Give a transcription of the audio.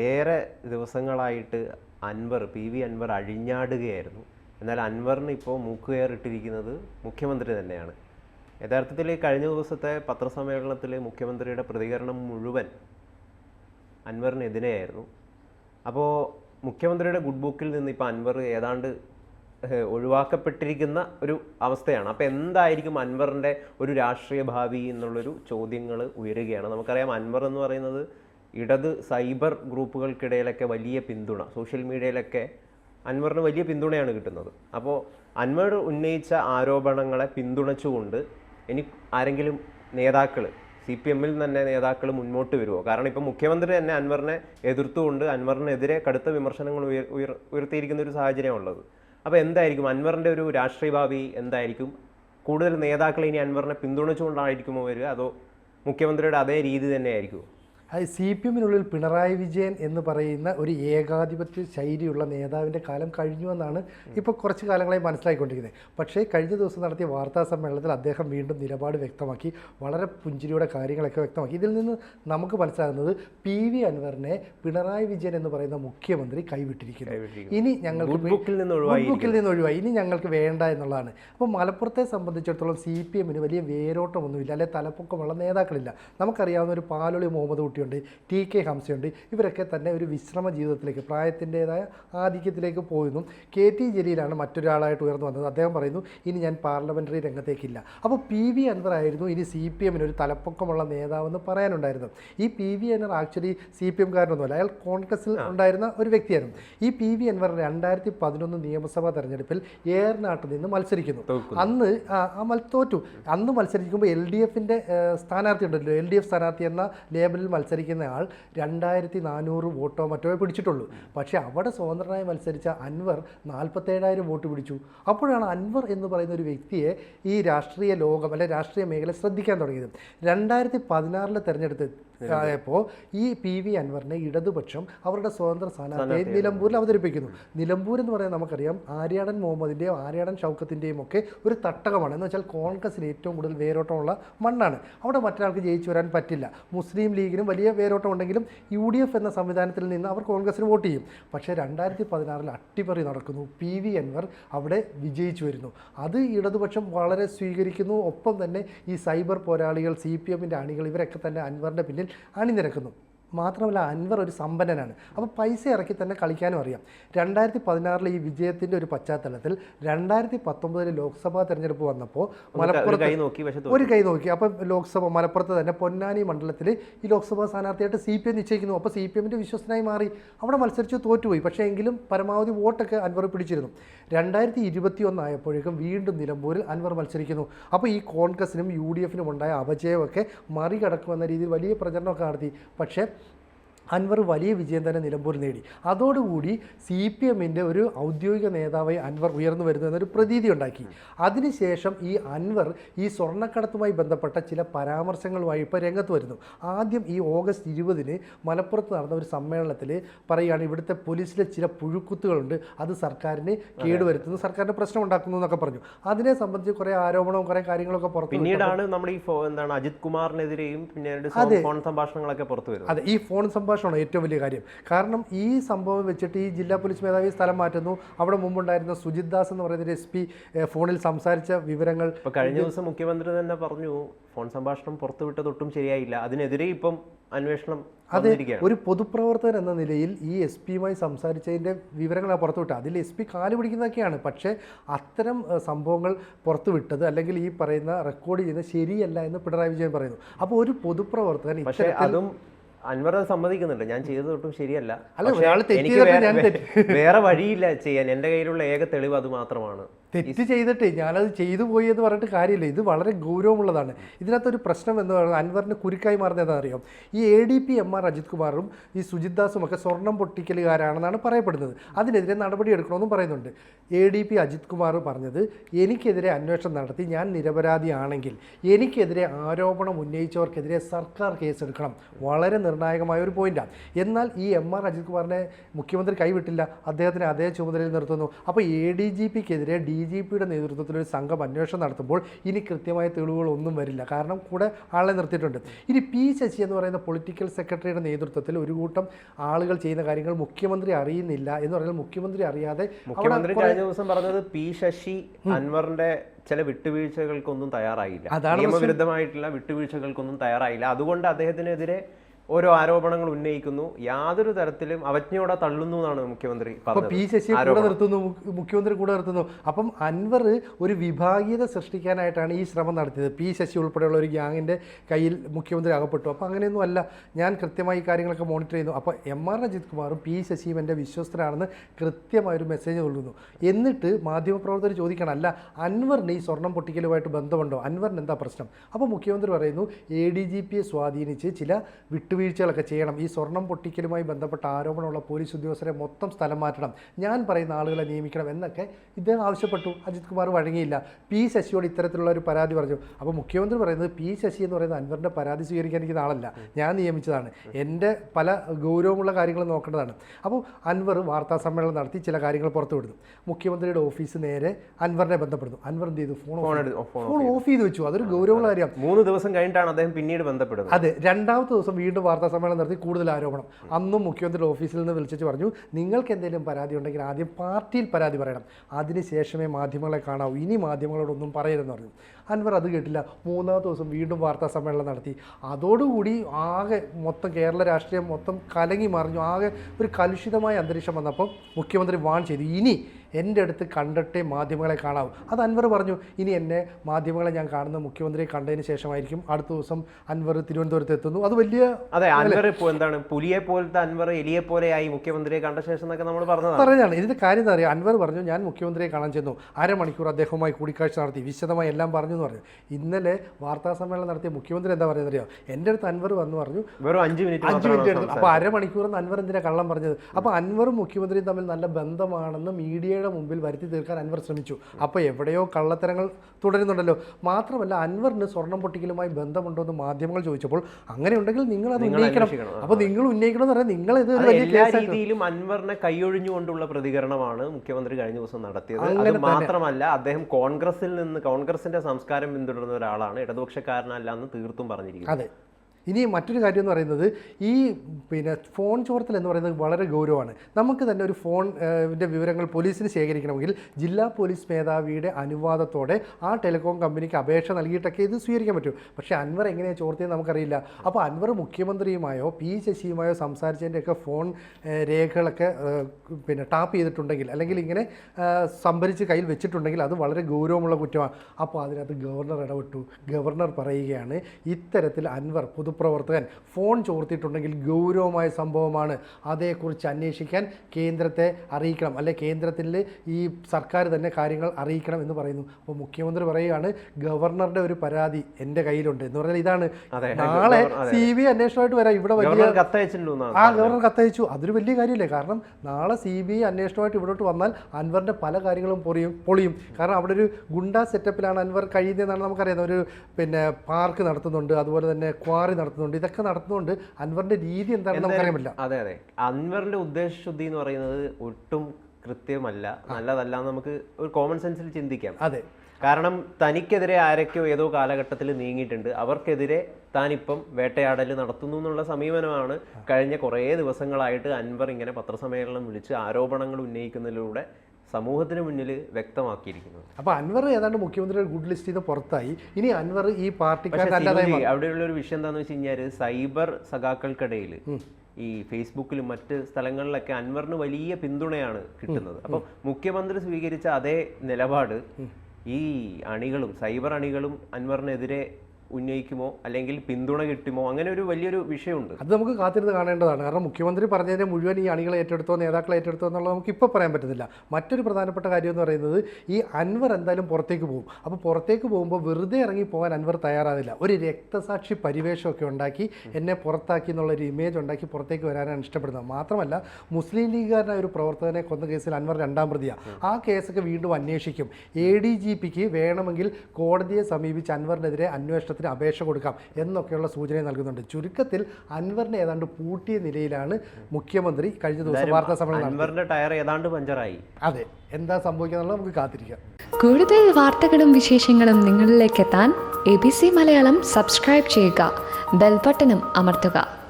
ഏറെ ദിവസങ്ങളായിട്ട് Anwar P V Anwar അഴിഞ്ഞാടുകയായിരുന്നു. എന്നാൽ അൻവറിന് ഇപ്പോൾ മൂക്കുകയറിട്ടിരിക്കുന്നത് മുഖ്യമന്ത്രി തന്നെയാണ്. യഥാർത്ഥത്തിൽ കഴിഞ്ഞ ദിവസത്തെ പത്രസമ്മേളനത്തിൽ മുഖ്യമന്ത്രിയുടെ പ്രതികരണം മുഴുവൻ അൻവറിനെതിരെയായിരുന്നു. അപ്പോൾ മുഖ്യമന്ത്രിയുടെ ഗുഡ് ബുക്കിൽ നിന്ന് ഇപ്പോൾ അൻവർ ഏതാണ്ട് ഒഴിവാക്കപ്പെട്ടിരിക്കുന്ന ഒരു അവസ്ഥയാണ്. അപ്പോൾ എന്തായിരിക്കും അൻവറിന്റെ ഒരു രാഷ്ട്രീയ ഭാവി എന്നുള്ളൊരു ചോദ്യങ്ങൾ ഉയരുകയാണ്. നമുക്കറിയാം അൻവർ എന്ന് പറയുന്നത് ഇടത് സൈബർ ഗ്രൂപ്പുകൾക്കിടയിലൊക്കെ വലിയ പിന്തുണ സോഷ്യൽ മീഡിയയിലൊക്കെ അൻവറിന് വലിയ പിന്തുണയാണ് കിട്ടുന്നത്. അപ്പോൾ അൻവർ ഉന്നയിച്ച ആരോപണങ്ങളെ പിന്തുണച്ചുകൊണ്ട് ഇനി ആരെങ്കിലും നേതാക്കൾ സി പി എമ്മിൽ തന്നെ നേതാക്കൾ മുന്നോട്ട് വരുമോ കാരണം ഇപ്പോൾ മുഖ്യമന്ത്രി തന്നെ അൻവറിനെ എതിർത്തുകൊണ്ട് അൻവറിനെതിരെ കടുത്ത വിമർശനങ്ങൾ ഉയർ ഉയർ ഉയർത്തിയിരിക്കുന്ന ഒരു സാഹചര്യമുള്ളത് അപ്പോൾ എന്തായിരിക്കും? അൻവറിന്റെ ഒരു രാഷ്ട്രീയ ഭാവി എന്തായിരിക്കും? കൂടുതൽ നേതാക്കൾ ഇനി അൻവറിനെ പിന്തുണച്ചുകൊണ്ടായിരിക്കുമോ വരിക? അതോ മുഖ്യമന്ത്രിയുടെ അതേ രീതി തന്നെ ആയിരിക്കുമോ അത് സി പി എമ്മിനുള്ളിൽ പിണറായി വിജയൻ എന്ന് പറയുന്ന ഒരു ഏകാധിപത്യ ശൈലിയുള്ള നേതാവിന്റെ കാലം കഴിഞ്ഞുവെന്നാണ് ഇപ്പോൾ കുറച്ച് കാലങ്ങളായി മനസ്സിലായിക്കൊണ്ടിരിക്കുന്നത്. പക്ഷേ കഴിഞ്ഞ ദിവസം നടത്തിയ വാർത്താ സമ്മേളനത്തിൽ അദ്ദേഹം വീണ്ടും നിലപാട് വ്യക്തമാക്കി. വളരെ പുഞ്ചിരിയുടെ കാര്യങ്ങളൊക്കെ വ്യക്തമാക്കി. ഇതിൽ നിന്ന് നമുക്ക് മനസ്സിലാകുന്നത് പി വി അൻവറിനെ പിണറായി വിജയൻ എന്ന് പറയുന്ന മുഖ്യമന്ത്രി കൈവിട്ടിരിക്കുന്നു. ഇനി ഞങ്ങൾ ബുക്കിൽ നിന്ന് ഒഴിവായി ഇനി ഞങ്ങൾക്ക് വേണ്ട എന്നുള്ളതാണ്. അപ്പോൾ മലപ്പുറത്തെ സംബന്ധിച്ചിടത്തോളം സി പി എമ്മിന് വലിയ വേരോട്ടമൊന്നുമില്ല. അല്ലെ തലപ്പൊക്കമുള്ള നേതാക്കളില്ല. നമുക്കറിയാവുന്ന ഒരു പാലൊളി മുഹമ്മദ് കുട്ടിയുണ്ട് ടി കെ ഹംസയുണ്ട്. ഇവരൊക്കെ തന്നെ ഒരു വിശ്രമ ജീവിതത്തിലേക്ക് പ്രായത്തിന്റെതായ ആധിക്യത്തിലേക്ക് പോയിരുന്നു കെ ടി ജലീലാണ് മറ്റൊരാളായിട്ട് ഉയർന്നു വന്നത്. അദ്ദേഹം പറയുന്നു ഇനി ഞാൻ പാർലമെന്ററി രംഗത്തേക്കില്ല. അപ്പോൾ പി വി അൻവർ ആയിരുന്നു ഇനി സി പി എമ്മിന് ഒരു തലപ്പൊക്കമുള്ള നേതാവെന്ന് പറയാനുണ്ടായിരുന്നു ഈ P V Anwar actually C P എംകാരനൊന്നുമല്ല അയാൾ കോൺഗ്രസിൽ ഉണ്ടായിരുന്ന ഒരു വ്യക്തിയായിരുന്നു. ഈ പി വി അൻവർ രണ്ടായിരത്തി പതിനൊന്ന് നിയമസഭാ തെരഞ്ഞെടുപ്പിൽ ഏറനാട്ടിൽ നിന്ന് മത്സരിക്കുന്നു. അന്ന് തോറ്റു. അന്ന് മത്സരിക്കുമ്പോൾ എൽ ഡി എഫിന്റെ സ്ഥാനാർത്ഥി ഉണ്ടല്ലോ എൽ ഡി എഫ് സ്ഥാനാർത്ഥി എന്ന ലേബലിൽ മത്സരിക്കുന്ന ആൾ രണ്ടായിരത്തി നാനൂറ് വോട്ടോ മറ്റോ പിടിച്ചിട്ടുള്ളൂ. പക്ഷേ അവിടെ സ്വതന്ത്രനായി മത്സരിച്ച അൻവർ നാൽപ്പത്തേഴായിരം വോട്ട് പിടിച്ചു. അപ്പോഴാണ് അൻവർ എന്ന് പറയുന്ന ഒരു വ്യക്തിയെ ഈ രാഷ്ട്രീയ ലോകം അല്ലെ രാഷ്ട്രീയ മേഖല ശ്രദ്ധിക്കാൻ തുടങ്ങിയത്. രണ്ടായിരത്തി പതിനാറിലെ തെരഞ്ഞെടുത്ത് ആയപ്പോൾ ഈ പി വി അൻവറിനെ ഇടതുപക്ഷം അവരുടെ സ്വതന്ത്ര സ്ഥാനാർത്ഥിയെ നിലമ്പൂരിൽ അവതരിപ്പിക്കുന്നു. നിലമ്പൂർ എന്ന് പറയുന്നത് നമുക്കറിയാം ആര്യാടൻ മുഹമ്മദിന്റെയും ആര്യാടൻ ഷൗക്കത്തിന്റെയും ഒക്കെ ഒരു തട്ടകമാണ്. എന്ന് വെച്ചാൽ കോൺഗ്രസിൽ ഏറ്റവും കൂടുതൽ വേരോട്ടമുള്ള മണ്ണാണ്. അവിടെ മറ്റൊരാൾക്ക് ജയിച്ചു വരാൻ പറ്റില്ല. മുസ്ലിം ലീഗിനും വലിയ വേരോട്ടം ഉണ്ടെങ്കിലും യു ഡി എഫ് എന്ന സംവിധാനത്തിൽ നിന്ന് അവർ കോൺഗ്രസിന് വോട്ട് ചെയ്യും. പക്ഷേ രണ്ടായിരത്തി പതിനാറിൽ അട്ടിപ്പറി നടക്കുന്നു. പി വി അൻവർ അവിടെ വിജയിച്ചു വരുന്നു. അത് ഇടതുപക്ഷം വളരെ സ്വീകരിക്കുന്നു. ഒപ്പം തന്നെ ഈ സൈബർ പോരാളികൾ സി പി എമ്മിന്റെ അണികൾ ഇവരൊക്കെ തന്നെ അൻവറിന്റെ പിന്നിൽ അണിനിരക്കുന്നു. മാത്രമല്ല അൻവർ ഒരു സമ്പന്നനാണ്. അപ്പോൾ പൈസ ഇറക്കി തന്നെ കളിക്കാനും അറിയാം. രണ്ടായിരത്തി പതിനാറിലെ ഈ വിജയത്തിന്റെ ഒരു പശ്ചാത്തലത്തിൽ രണ്ടായിരത്തി പത്തൊമ്പതിലെ ലോക്സഭാ തെരഞ്ഞെടുപ്പ് വന്നപ്പോൾ മലപ്പുറത്ത് കൈ നോക്കി പക്ഷെ ഒരു കൈ നോക്കി. അപ്പോൾ ലോക്സഭ മലപ്പുറത്ത് തന്നെ പൊന്നാനി മണ്ഡലത്തിൽ ഈ ലോക്സഭാ സ്ഥാനാർത്ഥിയായിട്ട് സി പി എം നിശ്ചയിക്കുന്നു. അപ്പോൾ സി പി എമ്മിന്റെ വിശ്വസനായി മാറി. അവിടെ മത്സരിച്ച് തോറ്റുപോയി. പക്ഷേ എങ്കിലും പരമാവധി വോട്ടൊക്കെ അൻവർ പിടിച്ചിരുന്നു. രണ്ടായിരത്തി ഇരുപത്തി ഒന്നായപ്പോഴേക്കും വീണ്ടും നിലമ്പൂരിൽ അൻവർ മത്സരിക്കുന്നു. അപ്പോൾ ഈ കോൺഗ്രസിനും യു ഡി എഫിനും ഉണ്ടായ അപജയമൊക്കെ മറികടക്കുമെന്ന രീതിയിൽ വലിയ പ്രചരണമൊക്കെ നടത്തി. പക്ഷേ അൻവർ വലിയ വിജയം തന്നെ നിലമ്പൂർ നേടി. അതോടുകൂടി സി പി എമ്മിന്റെ ഒരു ഔദ്യോഗിക നേതാവായി അൻവർ ഉയർന്നു വരുന്നു എന്നൊരു പ്രതീതി ഉണ്ടാക്കി. അതിനുശേഷം ഈ അൻവർ ഈ സ്വർണക്കടത്തുമായി ബന്ധപ്പെട്ട ചില പരാമർശങ്ങളുമായി ഇപ്പോൾ രംഗത്ത് വരുന്നു. ആദ്യം ഈ ഓഗസ്റ്റ് ഇരുപതിന് മലപ്പുറത്ത് നടന്ന ഒരു സമ്മേളനത്തിൽ പറയുകയാണ് ഇവിടുത്തെ പോലീസിലെ ചില പുഴുക്കുത്തുകളുണ്ട്. അത് സർക്കാരിന് കേടുവരുത്തുന്നു. സർക്കാരിന് പ്രശ്നം ഉണ്ടാക്കുന്നു എന്നൊക്കെ പറഞ്ഞു. അതിനെ സംബന്ധിച്ച് കുറേ ആരോപണവും കുറേ കാര്യങ്ങളൊക്കെ പുറത്തു. പിന്നീടാണ് നമ്മുടെ ഈ എന്താണ് അജിത് കുമാറിനെതിരെയും പിന്നീട് ഫോൺ സംഭാഷണങ്ങളൊക്കെ പുറത്തു വരുന്നത്. അതെ. ഈ ഫോൺ സംഭാഷണമാണ് ഏറ്റവും വലിയ കാര്യം. കാരണം ഈ സംഭവം വെച്ചിട്ട് ഈ ജില്ലാ പോലീസ് മേധാവി സ്ഥലം മാറ്റുന്നു. അവിടെ മുമ്പുണ്ടായിരുന്ന സുജിത് ദാസ് എന്ന് പറയുന്ന എസ് പി ഫോണിൽ സംസാരിച്ച വിവരങ്ങൾ കഴിഞ്ഞ ദിവസം മുഖ്യമന്ത്രി തന്നെ പറഞ്ഞു ഫോൺ സംഭാഷണം പുറത്തുവിട്ടത് ഒട്ടും ശരിയായില്ല. അതിനെതിരെ ഇപ്പം അന്വേഷണം അതെ ഒരു പൊതുപ്രവർത്തകൻ എന്ന നിലയിൽ ഈ എസ് പിയുമായി സംസാരിച്ചതിന്റെ വിവരങ്ങളാണ് പുറത്തുവിട്ടത് അതിൽ എസ് പി കാൽ പിടിക്കുന്നതൊക്കെയാണ്. പക്ഷേ അത്തരം സംഭവങ്ങൾ പുറത്തുവിട്ടത് അല്ലെങ്കിൽ ഈ പറയുന്ന റെക്കോർഡ് ചെയ്യുന്നത് ശരിയല്ല എന്ന് പിണറായി വിജയൻ പറയുന്നു. അപ്പോൾ ഒരു പൊതുപ്രവർത്തകൻ പക്ഷേ അതും അൻവർ അത് സമ്മതിക്കുന്നുണ്ട്. ഞാൻ ചെയ്തത് ഒട്ടും ശരിയല്ല. എനിക്ക്. വേറെ വഴിയില്ല ചെയ്യാൻ. എന്റെ കയ്യിലുള്ള ഏക തെളിവ് അത് മാത്രമാണ്. തെറ്റ് ചെയ്തിട്ട് ഞാനത് ചെയ്തു പോയി എന്ന് പറഞ്ഞിട്ട് കാര്യമില്ല. ഇത് വളരെ ഗൗരവമുള്ളതാണ്. ഇതിനകത്തൊരു പ്രശ്നം എന്ന് പറയുന്നത് അൻവറിന് കുരുക്കായി മാറുന്നത് അറിയാം? ഈ A D P M R Ajith കുമാറും ഈ സുജിത് ദാസും ഒക്കെ സ്വർണം പൊട്ടിക്കലുകാരാണെന്നാണ് പറയപ്പെടുന്നത്. അതിനെതിരെ നടപടി എടുക്കണമെന്നും പറയുന്നുണ്ട്. A D P Ajith Kumar പറഞ്ഞത് എനിക്കെതിരെ അന്വേഷണം നടത്തി ഞാൻ നിരപരാധിയാണെങ്കിൽ എനിക്കെതിരെ ആരോപണം ഉന്നയിച്ചവർക്കെതിരെ സർക്കാർ കേസെടുക്കണം. വളരെ നിർണായകമായ ഒരു പോയിന്റാണ് എന്നാൽ ഈ എം ആർ അജിത് കുമാറിനെ മുഖ്യമന്ത്രി കൈവിട്ടില്ല. അദ്ദേഹത്തിന് അതേ ചുമതലയിൽ നിർത്തുന്നു. അപ്പോൾ എ ഡി ജി പിക്കെതിരെ ഡി ജി പിയുടെ നേതൃത്വത്തിൽ ഒരു സംഘം അന്വേഷണം നടത്തുമ്പോൾ ഇനി കൃത്യമായ തെളിവുകളൊന്നും വരില്ല. കാരണം കൂടെ ആളെ നിർത്തിയിട്ടുണ്ട്. ഇനി പി ശശി എന്ന് പറയുന്ന പൊളിറ്റിക്കൽ സെക്രട്ടറിയുടെ നേതൃത്വത്തിൽ ഒരു കൂട്ടം ആളുകൾ ചെയ്യുന്ന കാര്യങ്ങൾ മുഖ്യമന്ത്രി അറിയുന്നില്ല എന്ന് പറഞ്ഞാൽ മുഖ്യമന്ത്രി അറിയാതെ മുഖ്യമന്ത്രി കഴിഞ്ഞ ദിവസം പറഞ്ഞത് പി ശശി അൻവറിന്റെ ചില വിട്ടുവീഴ്ചകൾക്കൊന്നും തയ്യാറായില്ല. നിയമവിരുദ്ധമായിട്ടുള്ള വിട്ടുവീഴ്ചകൾക്കൊന്നും തയ്യാറായില്ല. അതുകൊണ്ട് അദ്ദേഹത്തിനെതിരെ ഓരോ ആരോപണങ്ങൾ ഉന്നയിക്കുന്നു. യാതൊരു തരത്തിലും അവജ്ഞയോടെ തള്ളുന്നു എന്നാണ് മുഖ്യമന്ത്രി പി ശശി ശശിയെ കൂടെ നിർത്തുന്നു മുഖ്യ- മുഖ്യമന്ത്രി കൂടെ നിർത്തുന്നു. അപ്പം അൻവർ ഒരു വിഭാഗീയത സൃഷ്ടിക്കാനായിട്ടാണ് ഈ ശ്രമം നടത്തിയത്. പി ശശി ഉൾപ്പെടെയുള്ള ഒരു ഗ്യാങ്ങിന്റെ കയ്യിൽ മുഖ്യമന്ത്രി അകപ്പെട്ടു. അപ്പോൾ അങ്ങനെയൊന്നും അല്ല. ഞാൻ കൃത്യമായി ഈ കാര്യങ്ങളൊക്കെ മോണിറ്റർ ചെയ്യുന്നു. അപ്പോൾ എം ആർ അജിത് കുമാറും പി ശശിയും എന്റെ വിശ്വസ്തരാണെന്ന് കൃത്യമായ ഒരു മെസ്സേജ് നൽകുന്നു. എന്നിട്ട് മാധ്യമപ്രവർത്തകർ ചോദിക്കണം. അല്ല അൻവറിന് ഈ സ്വർണം പൊട്ടിക്കലുമായിട്ട് ബന്ധമുണ്ടോ? അൻവറിന് എന്താ പ്രശ്നം? അപ്പോൾ മുഖ്യമന്ത്രി പറയുന്നു എ ഡി ജി പിയെ സ്വാധീനിച്ച് ചില വിട്ടുവീഴ്ചകളൊക്കെ ചെയ്യണം. ഈ സ്വർണം പൊട്ടിക്കലുമായി ബന്ധപ്പെട്ട ആരോപണമുള്ള പോലീസ് ഉദ്യോഗസ്ഥരെ മൊത്തം സ്ഥലം മാറ്റണം. ഞാൻ പറയുന്ന ആളുകളെ നിയമിക്കണം എന്നൊക്കെ ഇദ്ദേഹം ആവശ്യപ്പെട്ടു. അജിത് കുമാർ വഴങ്ങിയില്ല. പി ശശിയോട് ഇത്തരത്തിലുള്ള ഒരു പരാതി പറഞ്ഞു. അപ്പോൾ മുഖ്യമന്ത്രി പറയുന്നത് പി ശശി എന്ന് പറയുന്നത് അൻവറിന്റെ പരാതി സ്വീകരിക്കാൻ എനിക്ക് ആളല്ല ഞാൻ നിയമിച്ചതാണ്. എന്റെ പല ഗൗരവമുള്ള കാര്യങ്ങൾ നോക്കേണ്ടതാണ്. അപ്പോൾ അൻവർ വാർത്താ സമ്മേളനം നടത്തി ചില കാര്യങ്ങൾ പുറത്തു വിടുന്നു മുഖ്യമന്ത്രിയുടെ ഓഫീസ് നേരെ അൻവറിനെ ബന്ധപ്പെടുന്നു. അൻവർ എന്ത് ചെയ്തു? ഫോൺ ഫോൺ ഓഫ് ചെയ്ത് വെച്ചു. അതൊരു ഗൗരവമുള്ള കാര്യമാണ്. മൂന്ന് ദിവസം കഴിഞ്ഞിട്ടാണ് അദ്ദേഹം പിന്നീട് ബന്ധപ്പെടുന്നത്. അതെ. രണ്ടാമത്തെ ദിവസം വീണ്ടും വാർത്താ സമ്മേളനം നടത്തി കൂടുതൽ ആരോപണം. അന്നും മുഖ്യമന്ത്രിയുടെ ഓഫീസിൽ നിന്ന് വിളിച്ചു പറഞ്ഞു നിങ്ങൾക്ക് എന്തെങ്കിലും പരാതി ഉണ്ടെങ്കിൽ ആദ്യം പാർട്ടിയിൽ പരാതി പറയണം. അതിനുശേഷമേ മാധ്യമങ്ങളെ കാണാവൂ. ഇനി മാധ്യമങ്ങളോടൊന്നും പറയരുതെന്ന് പറഞ്ഞു. അൻവർ അത് കേട്ടില്ല. മൂന്നാമത്തെ ദിവസം വീണ്ടും വാർത്താ സമ്മേളനം നടത്തി. അതോടുകൂടി ആകെ മൊത്തം കേരള രാഷ്ട്രീയം മൊത്തം കലങ്ങി മറിഞ്ഞു. ആകെ ഒരു കലുഷിതമായ അന്തരീക്ഷം വന്നപ്പോൾ മുഖ്യമന്ത്രി വാൺ ചെയ്തു. ഇനി എന്റെ അടുത്ത് കണ്ടിട്ടേ മാധ്യമങ്ങളെ കാണാവൂ. അത് അൻവർ പറഞ്ഞു ഇനി എന്നെ മാധ്യമങ്ങളെ ഞാൻ കാണുന്ന മുഖ്യമന്ത്രിയെ കണ്ടതിന് ശേഷമായിരിക്കും അടുത്ത ദിവസം അൻവർ തിരുവനന്തപുരത്ത് എത്തുന്നു. അത് വലിയ അതെ അൻവർ ഇപ്പോൾ എന്താണ് പുലിയെ പോലത്തെ അൻവർ എലിയെ പോലെയായി മുഖ്യമന്ത്രിയെ കണ്ട ശേഷം എന്നൊക്കെ നമ്മൾ പറഞ്ഞത് പറഞ്ഞതാണ് ഇതിന്റെ കാര്യം എന്താ പറയുക അൻവർ പറഞ്ഞു ഞാൻ മുഖ്യമന്ത്രിയെ കാണാൻ ചെന്നു. അരമണിക്കൂർ അദ്ദേഹവുമായി കൂടിക്കാഴ്ച നടത്തി. വിശദമായി എല്ലാം പറഞ്ഞു എന്ന് പറഞ്ഞു. ഇന്നലെ വാർത്താ സമ്മേളനം നടത്തിയ മുഖ്യമന്ത്രി എന്താ പറയുന്നത് അറിയോ? എന്റെ അടുത്ത് അൻവർ വന്നു പറഞ്ഞു വെറും അഞ്ച് മിനിറ്റ് അഞ്ച് മിനിറ്റ് എടുത്തു. അപ്പോൾ അരമണിക്കൂർ അൻവർ എന്തിനാണ് കള്ളം പറഞ്ഞത്? അപ്പോൾ അൻവറും മുഖ്യമന്ത്രിയും തമ്മിൽ നല്ല ബന്ധമാണെന്ന് മീഡിയയുടെ മുമ്പിൽ വരുത്തി തീർക്കാൻ അൻവർ ശ്രമിച്ചു. അപ്പോൾ എവിടെയോ കള്ളത്തരങ്ങൾ തുടരുന്നുണ്ടല്ലോ. മാത്രമല്ല അൻവറിന് സ്വർണം പൊട്ടിക്കലുമായി ബന്ധമുണ്ടോ എന്ന് മാധ്യമങ്ങൾ ചോദിച്ചപ്പോൾ അങ്ങനെ ഉണ്ടെങ്കിൽ നിങ്ങൾ അത് ഉന്നയിക്കണം. അപ്പോൾ നിങ്ങൾ ഉന്നയിക്കണമെന്ന് പറഞ്ഞാൽ നിങ്ങൾ ഇത് എല്ലാ രീതിയിലും അൻവറിനെ കൈയൊഴിഞ്ഞുകൊണ്ടുള്ള പ്രതികരണമാണ് മുഖ്യമന്ത്രി കഴിഞ്ഞ ദിവസം നടത്തിയത്. അത് മാത്രമല്ല അദ്ദേഹം കോൺഗ്രസിൽ നിന്ന് കോൺഗ്രസിന്റെ സംസ്കാരം പിന്തുടരുന്ന ഒരാളാണ്. ഇടതുപക്ഷക്കാരനല്ല എന്ന് തീർത്തും പറഞ്ഞിരിക്കുന്നത് ഇനി മറ്റൊരു കാര്യം എന്ന് പറയുന്നത് ഈ പിന്നെ ഫോൺ ചോർത്തൽ എന്ന് പറയുന്നത് വളരെ ഗൗരവമാണ്. നമുക്ക് തന്നെ ഒരു ഫോൺ വിവരങ്ങൾ പോലീസിന് ശേഖരിക്കണമെങ്കിൽ ജില്ലാ പോലീസ് മേധാവിയുടെ അനുവാദത്തോടെ ആ ടെലികോം കമ്പനിക്ക് അപേക്ഷ നൽകിയിട്ടൊക്കെ ഇത് സ്വീകരിക്കാൻ പറ്റും. പക്ഷേ അൻവർ എങ്ങനെയാണ് ചോർത്തിയെന്ന് നമുക്കറിയില്ല. അപ്പോൾ അൻവർ മുഖ്യമന്ത്രിയുമായോ പി ശശിയുമായോ സംസാരിച്ചതിന്റെയൊക്കെ ഫോൺ രേഖകളൊക്കെ പിന്നെ ടാപ്പ് ചെയ്തിട്ടുണ്ടെങ്കിൽ അല്ലെങ്കിൽ ഇങ്ങനെ സംഭരിച്ച് കയ്യിൽ വെച്ചിട്ടുണ്ടെങ്കിൽ അത് വളരെ ഗൗരവമുള്ള കുറ്റമാണ് അപ്പോൾ അതിനകത്ത് ഗവർണർ ഇടപെട്ടു. ഗവർണർ പറയുകയാണ് ഇത്തരത്തിൽ അൻവർ പൊതുപ്രവർത്തകൻ ഫോൺ ചോർത്തിയിട്ടുണ്ടെങ്കിൽ ഗൗരവമായ സംഭവമാണ് അതേക്കുറിച്ച് അന്വേഷിക്കാൻ കേന്ദ്രത്തെ അറിയിക്കണം. അല്ലെ കേന്ദ്രത്തിൽ ഈ സർക്കാർ തന്നെ കാര്യങ്ങൾ അറിയിക്കണം എന്ന് പറയുന്നു. അപ്പോൾ മുഖ്യമന്ത്രി പറയുകയാണ് ഗവർണറുടെ ഒരു പരാതി എന്റെ കയ്യിലുണ്ട് എന്ന് പറഞ്ഞാൽ ഇതാണ്. നാളെ സി ബി അന്വേഷണമായിട്ട് വരാം. ഇവിടെ വലിയ ആ ഗവർണർ കത്തയച്ചു. അതൊരു വലിയ കാര്യമല്ലേ? കാരണം നാളെ സി ബി ഐ അന്വേഷണമായിട്ട് ഇവിടോട്ട് വന്നാൽ അൻവറിന്റെ പല കാര്യങ്ങളും പൊറിയും പൊളിയും. കാരണം അവിടെ ഒരു ഗുണ്ട സെറ്റപ്പിലാണ് അൻവർ കഴിയുന്നതെന്നാണ് നമുക്കറിയാം ഒരു പിന്നെ പാർക്ക് നടത്തുന്നുണ്ട്. അതുപോലെ തന്നെ ക്വാറി നടത്തുന്നുണ്ട്. ഇതൊക്കെ നടത്തുന്നുണ്ട്. അൻവറിന്റെ രീതി എന്താണെന്ന് നമുക്കറിയാമില്ല അതെ അതെ. അൻവറിന്റെ ഉദ്ദേശശുദ്ധി എന്ന് പറയുന്നത് ഒട്ടും കൃത്യമല്ല. നല്ലതല്ല നമുക്ക് ഒരു കോമൺ സെൻസിൽ ചിന്തിക്കാം. അതെ. കാരണം തനിക്കെതിരെ ആരൊക്കെയോ ഏതോ കാലഘട്ടത്തിൽ നീങ്ങിയിട്ടുണ്ട്. അവർക്കെതിരെ താനിപ്പം വേട്ടയാടൽ നടത്തുന്നു എന്നുള്ള സമീപനമാണ്. കഴിഞ്ഞ കുറേ ദിവസങ്ങളായിട്ട് അൻവർ ഇങ്ങനെ പത്രസമ്മേളനം വിളിച്ച് ആരോപണങ്ങൾ ഉന്നയിക്കുന്നതിലൂടെ സമൂഹത്തിന് മുന്നിൽ വ്യക്തമാക്കിയിരിക്കുന്നത് അപ്പോൾ അൻവർ ഏതാണ്ട് മുഖ്യമന്ത്രിയുടെ ഗുഡ് ലിസ്റ്റ് ചെയ്ത് പുറത്തായി. ഇനി അൻവർ ഈ പാർട്ടി അവിടെയുള്ള ഒരു വിഷയം എന്താണെന്ന് വെച്ച് കഴിഞ്ഞാൽ സൈബർ സഖാക്കൾക്കിടയിൽ ഈ ഫേസ്ബുക്കിലും മറ്റ് സ്ഥലങ്ങളിലൊക്കെ അൻവറിന് വലിയ പിന്തുണയാണ് കിട്ടുന്നത്. അപ്പം മുഖ്യമന്ത്രി സ്വീകരിച്ച അതേ നിലപാട് ഈ അണികളും സൈബർ അണികളും അൻവറിനെതിരെ ഉന്നയിക്കുമോ? അല്ലെങ്കിൽ പിന്തുണ കിട്ടുമോ? അങ്ങനെ ഒരു വലിയൊരു വിഷയമുണ്ട്. അത് നമുക്ക് കാത്തിരുന്ന് കാണേണ്ടതാണ്. കാരണം മുഖ്യമന്ത്രി പറഞ്ഞതിനെ മുഴുവൻ ഈ അണികളെ ഏറ്റെടുത്തോ നേതാക്കളെ ഏറ്റെടുത്തോ എന്നുള്ളത് നമുക്ക് ഇപ്പോൾ പറയാൻ പറ്റത്തില്ല. മറ്റൊരു പ്രധാനപ്പെട്ട കാര്യം എന്ന് പറയുന്നത് ഈ അൻവർ എന്തായാലും പുറത്തേക്ക് പോകും. അപ്പോൾ പുറത്തേക്ക് പോകുമ്പോൾ വെറുതെ ഇറങ്ങി പോകാൻ അൻവർ തയ്യാറാവില്ല. ഒരു രക്തസാക്ഷി പരിവേഷമൊക്കെ ഉണ്ടാക്കി എന്നെ പുറത്താക്കി എന്നുള്ളൊരു ഇമേജ് ഉണ്ടാക്കി പുറത്തേക്ക് വരാനാണ് ഇഷ്ടപ്പെടുന്നത്. മാത്രമല്ല മുസ്ലിം ലീഗുകാരനായ ഒരു പ്രവർത്തകനെ കൊന്ന കേസിൽ അൻവർ രണ്ടാം പ്രതിയാണ് ആ കേസൊക്കെ വീണ്ടും അന്വേഷിക്കും. എ ഡി ജി പിക്ക് വേണമെങ്കിൽ കോടതിയെ സമീപിച്ച് അൻവറിനെതിരെ അന്വേഷണത്തിന് അപേക്ഷ കൊടുക്കാം എന്നൊക്കെയുള്ള സൂചന നൽകുന്നുണ്ട്. ചുരുക്കത്തിൽ അൻവറിനെ ഏതാണ്ട് പൂട്ടിയ നിലയിലാണ് മുഖ്യമന്ത്രി കഴിഞ്ഞ ദിവസം വാർത്താ സമ്മേളനം അൻവറിന്റെ ടയർ ഏതാണ്ട് പഞ്ചറായി. അതെ എന്താ സംഭവിക്കുക നമുക്ക് കാത്തിരിക്കാം. കൂടുതൽ വാർത്തകളും വിശേഷങ്ങളും നിങ്ങളിലേക്ക് എത്താൻ A B C Malayalam subscribe ചെയ്യുക ബെൽബട്ടനും അമർത്തുക.